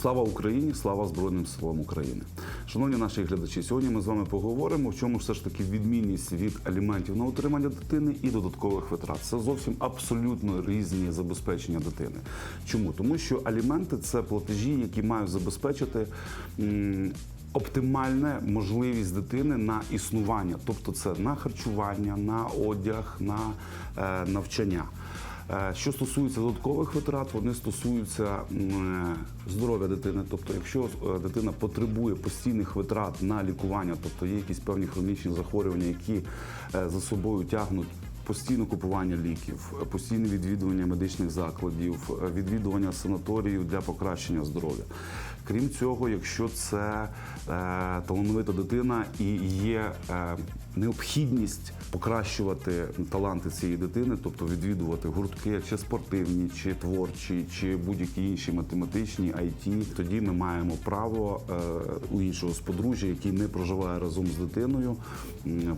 Слава Україні! Слава Збройним силам України! Шановні наші глядачі, сьогодні ми з вами поговоримо, в чому все ж таки відмінність від аліментів на утримання дитини і додаткових витрат. Це зовсім абсолютно різні забезпечення дитини. Чому? Тому що аліменти це платежі, які мають забезпечити. Оптимальна можливість дитини на існування, тобто це на харчування, на одяг, на е, навчання. Е, Що стосується додаткових витрат, вони стосуються е, здоров'я дитини. Тобто, якщо е, дитина потребує постійних витрат на лікування, тобто є якісь певні хронічні захворювання, які за собою тягнуть. Постійне купування ліків, постійне відвідування медичних закладів, відвідування санаторіїв для покращення здоров'я. Крім цього, якщо це е, талановита дитина і є е, необхідність покращувати таланти цієї дитини, тобто відвідувати гуртки, чи спортивні, чи творчі, чи будь-які інші математичні, IT, тоді ми маємо право е, у іншого з подружжя, який не проживає разом з дитиною,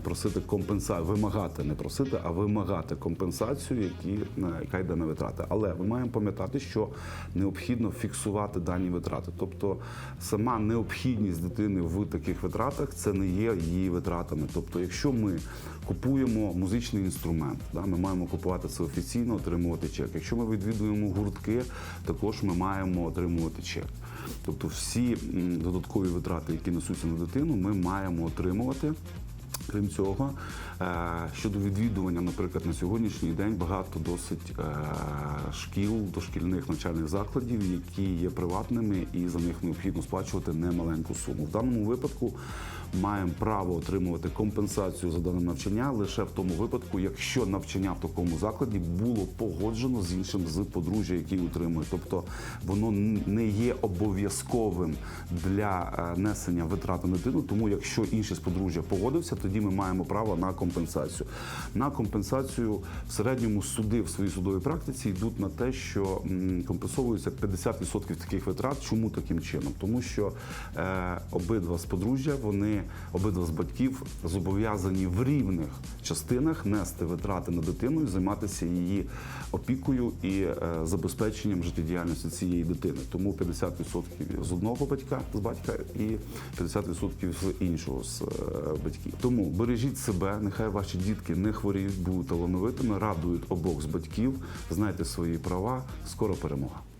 просити компенсацію, вимагати, не просити, а вимагати компенсацію, які, е, яка йде на витрати. Але ми маємо пам'ятати, що необхідно фіксувати дані витрати. Тобто сама необхідність дитини в таких витратах це не є її витратами. Тобто, якщо ми купуємо музичний інструмент, да, ми маємо купувати це офіційно, отримувати чек. Якщо ми відвідуємо гуртки, також ми маємо отримувати чек. Тобто всі додаткові витрати, які несуться на дитину, ми маємо отримувати. Крім цього, е, щодо відвідування, наприклад, на сьогоднішній день багато досить е, шкіл, дошкільних навчальних закладів, які є приватними, і за них необхідно сплачувати немаленьку суму. В даному випадку маємо право отримувати компенсацію за дане навчання лише в тому випадку, якщо навчання в такому закладі було погоджено з іншим з подружжя, який утримує. Тобто воно не є обов'язковим для е, несення витрат на дитину. Тому якщо інший з подружжя погодився, тоді ми маємо право на компенсацію. На компенсацію в середньому суди в своїй судовій практиці йдуть на те, що компенсовується 50% таких витрат. Чому таким чином? Тому що е, обидва з подружжя, вони обидва з батьків зобов'язані в рівних частинах нести витрати на дитину і займатися її опікою і е, забезпеченням життєдіяльності цієї дитини. Тому 50% з одного батька з батька і 50% з іншого з е, батьків. Тому бережіть себе, нехай ваші дітки не хворіють, будуть талановитими, радують обох з батьків, знайте свої права. Скоро перемога.